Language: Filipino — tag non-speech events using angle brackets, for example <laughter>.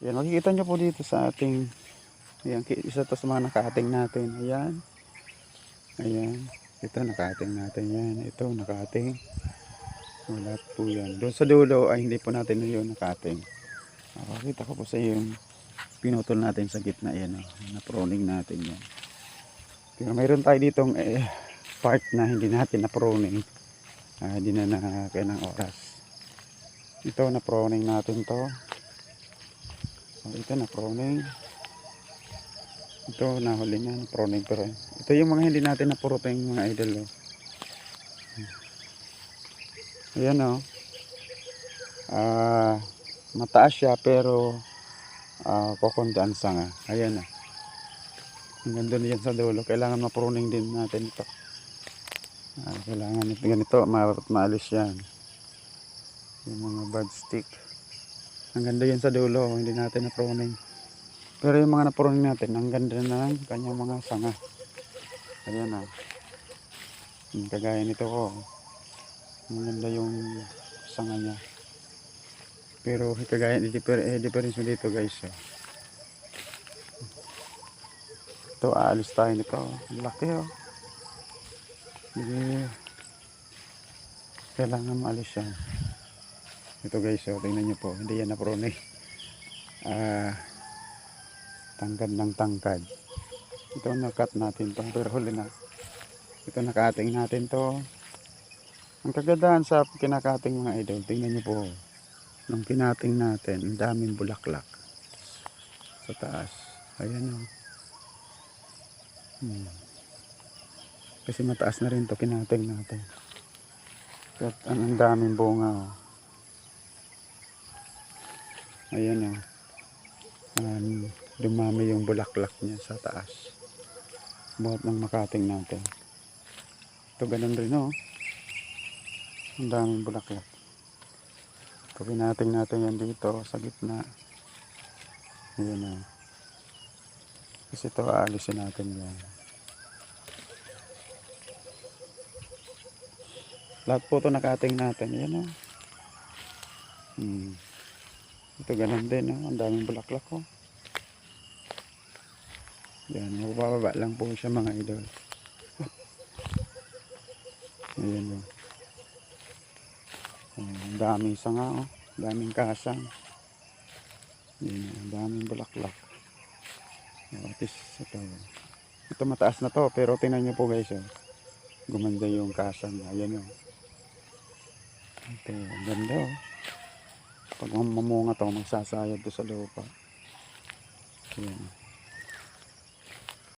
Yan, makikita nyo po dito sa ating, ayan, isa to sa mga nakating natin. Ayan. Ayan. Ito, nakating natin yan. Ito, nakating. Wala po yan. Doon sa dulo ay hindi po natin yun nakating. Makakita ko po sa yung pinutol natin sa gitna yan. Oh. Na-pruning natin yan. Pero mayroon tayo ditong eh, part na hindi natin na-pruning. Ah, hindi na na kaya oras. Ito, na-pruning natin to. So, ito, na-pruning. Ito, nahuli na, na-pruning. Pero ito yung mga hindi natin na-pruning mga idol. Oh. Ayan o. Ah, mataas siya pero ah kukunti ang sanga. Ayan o. Hanggang doon sa dulo. Kailangan mapruning din natin ito. Ah, kailangan ito ganito. Ma maalis yan. Yung mga bud stick. Hanggang doon yan sa dulo. Hindi natin na-pruning. Pero yung mga na-pruning natin, ang ganda na ng kanyang mga sanga. Ayan. Yung Kagaya nito ko. Maganda yung sanga niya. Pero kagaya differ, eh, difference mo dito guys. Oh. Ito aalis tayo nito. Ang Laki oh. Hindi. Kailangan maalis yan. Ito guys, oh, tingnan nyo po. Hindi yan naprone. Ah, tangkad ng tangkad. Ito nakat natin to. Pero huli na. Ito nakating natin to. Ang kagandahan sa kinakating mga idol, tingnan niyo po. Nung kinating natin, ang daming bulaklak. Sa taas. Ayan o. Hmm. Kasi mataas na rin to kinating natin. At ang, daming bunga o. Ayan o. Um, dumami yung bulaklak niya sa taas. Buhat ng makating natin. Ito ganun rin o. Ang daming bulaklak. Pag natin natin yan dito sa gitna. Ayan o. Kasi ito aalisin natin yan. Lahat po ito nakating natin. Ayan o. Hmm. Ito ganun din o. Ang daming bulaklak o. Yan. Mabababa lang po siya mga idol. <laughs> Ayan o. Ayan, ang daming sanga, oh. Daming kasang. Ayan, ang daming bulaklak. Oh, at least, ito. Ito mataas na to, pero tingnan nyo po guys, oh. Gumanda yung kasang. Ayan, oh. Ito, ang ganda, oh. Pag mamunga to, magsasayad to sa lupa. Ayan.